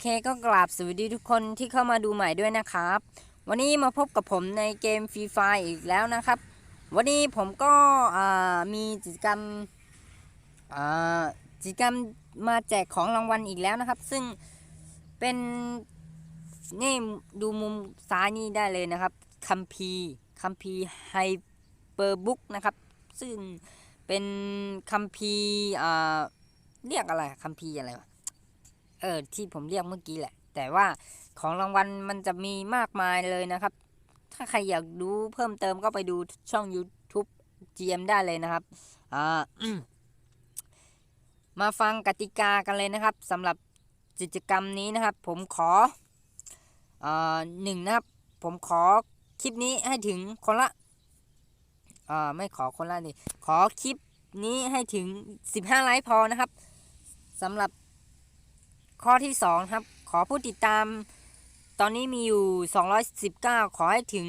เคก็กราบสวัสดีทุกคนที่เข้ามาดูใหม่ด้วยนะครับ วันนี้มาพบกับผมในเกมฟรีไฟอีกแล้วนะครับ วันนี้ผมก็มีกิจกรรมกิจกรรมมาแจกของรางวัลอีกแล้วนะครับ ซึ่งเป็นนี่ดูมุมซ้ายนี่ได้เลยนะครับคัมภีร์คัมภีร์ไฮเปอร์บุ๊กนะครับ ซึ่งเป็นคัมภีร์เรียกอะไรคัมภีร์อะไรวะ เออที่ผมเรียกเมื่อกี้แหละ แต่ว่าของรางวัลมันจะมีมากมายเลยนะครับ ถ้าใครอยากดูเพิ่มเติมก็ไปดูช่อง YouTube GM ได้เลยนะครับอ่ามาฟังกติกากันเลยนะครับสำหรับกิจกรรมนี้นะครับ ผมขออ่าหนึ่งนะครับ ผมขอคลิปนี้ให้ถึงคนละอ่าไม่ขอคนละดิขอคลิปนี้ให้ถึง 15 ไลค์พอนะครับสำหรับ ข้อที่2ครับขอผู้ติดตามตอนนี้มีอยู่ 219 ขอให้ถึง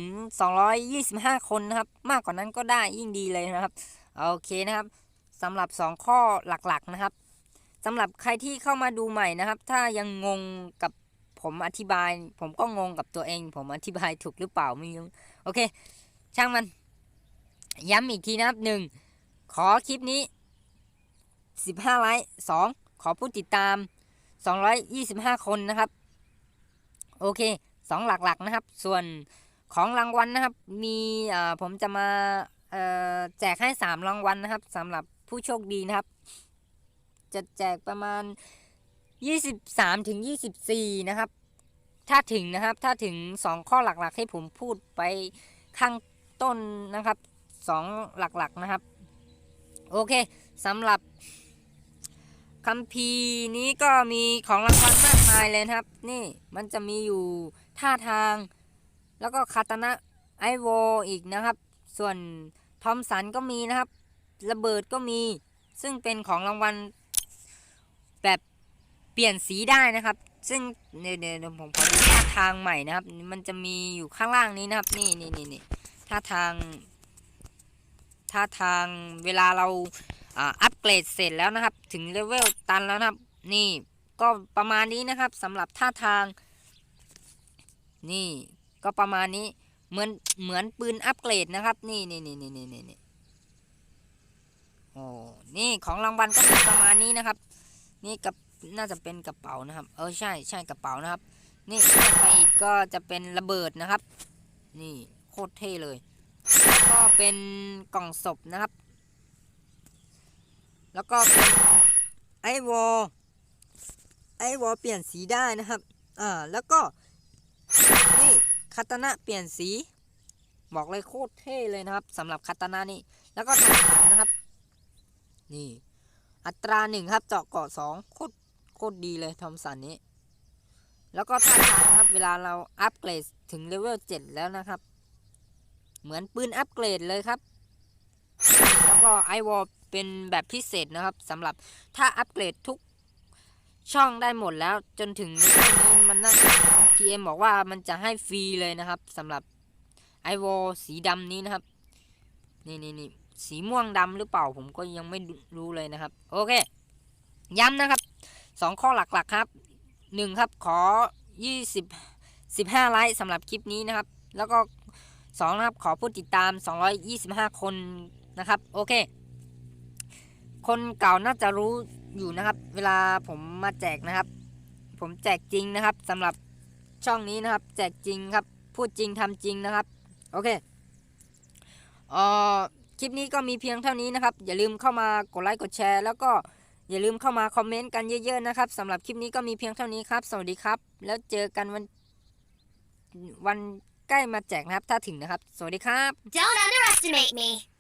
225 คนนะครับ มากกว่านั้นก็ได้ยิ่งดีเลยนะครับโอเคนะครับสำหรับ 2 ข้อหลักๆนะครับสำหรับใครที่เข้ามาดูใหม่นะครับ ถ้ายังงงกับผมอธิบาย ผมก็งงกับตัวเอง ผมอธิบายถูกหรือเปล่าไม่รู้โอเค ช่างมัน ย้ำอีกทีนะครับ 1. ขอคลิปนี้ 15 ไลค์2ขอผู้ติดตาม 225 คนนะครับ โอเคสองหลักๆนะครับ ส่วนของรางวัลนะครับมีผมจะมาแจกให้ 3 รางวัลนะครับสำหรับผู้โชคดีนะครับ จะแจกประมาณ 23ถึง24 นะครับ ถ้าถึงนะครับถ้าถึง 2 ข้อหลักๆ ที่ผมพูดไปข้างต้นนะครับ 2 หลักๆนะครับ โอเคสำหรับ คัมภีร์นี้ก็มีของรางวัลมากมายเลยครับ นี่มันจะมีอยู่ท่าทาง แล้วก็คาตานะไอโวอีกนะครับ ส่วนทอมสันก็มีนะครับ ระเบิดก็มี ซึ่งเป็นของรางวัลแบบเปลี่ยนสีได้นะครับ ซึ่งเดี๋ยวเดี๋ยวผมขอดูท่าทางใหม่นะครับ มันจะมีอยู่ข้างล่างนี้นะครับ นี่นี่นี่นี่ท่าทาง ท่าทางเวลาเรา อัปเกรดเสร็จแล้วนะครับ ถึงเลเวลตันแล้วนะครับ นี่ก็ประมาณนี้นะครับสำหรับท่าทาง นี่ก็ประมาณนี้เหมือนเหมือนปืนอัปเกรดนะครับ นี่นี่นี่นี่นี่นี่โอ้นี่ของรางวัลก็มีประมาณนี้นะครับ นี่กับน่าจะเป็นกระเป๋านะครับ เออใช่ใช่กระเป๋านะครับ นี่ไปอีกก็จะเป็นระเบิดนะครับ นี่โคตรเท่เลย ก็เป็นกล่องศพนะครับ แล้วก็ไอวอลไอวอลเปลี่ยนสีได้นะครับอ่าแล้วก็นี่คาตานะเปลี่ยนสีบอกเลยโคตรเท่เลยนะครับสำหรับคาตานะนี่แล้วก็ทหารนะครับ นี่ อัตราหนึ่งครับเจาะเกาะสองโคตรโคตรดีเลยทอมสันนี้ แล้วก็ท่าทางนะครับเวลาเราอัปเกรดถึงเลเวลเจ็ดแล้วนะครับ เหมือนปืนอัปเกรดเลยครับ แล้วก็ไอวอล เป็นแบบพิเศษนะครับสำหรับถ้าอัปเกรดทุกช่องได้หมดแล้วจนถึงเลเวลนี้มันน่า TM บอกว่ามันจะให้ฟรีเลยนะครับสำหรับไอวอลสีดำนี้นะครับ นี่นี่นี่สีม่วงดำหรือเปล่าผมก็ยังไม่รู้เลยนะครับ โอเค ย้ำนะครับสองข้อหลักๆครับหนึ่งครับขอ20 15ไลค์สำหรับคลิปนี้นะครับ แล้วก็สองนะครับขอผู้ติดตาม225คนนะครับ โอเค คนเก่าน่าจะรู้อยู่นะครับ เวลาผมมาแจกนะครับ ผมแจกจริงนะครับสำหรับช่องนี้นะครับ แจกจริงครับ พูดจริงทำจริงนะครับ โอเคเอ่อคลิปนี้ก็มีเพียงเท่านี้นะครับ อย่าลืมเข้ามากดไลค์กดแชร์ แล้วก็อย่าลืมเข้ามาคอมเมนต์กันเยอะๆนะครับสำหรับคลิปนี้ก็มีเพียงเท่านี้ครับ สวัสดีครับ แล้วเจอกันวันวันใกล้มาแจกนะครับ ถ้าถึงนะครับ สวัสดีครับ Don't underestimate me.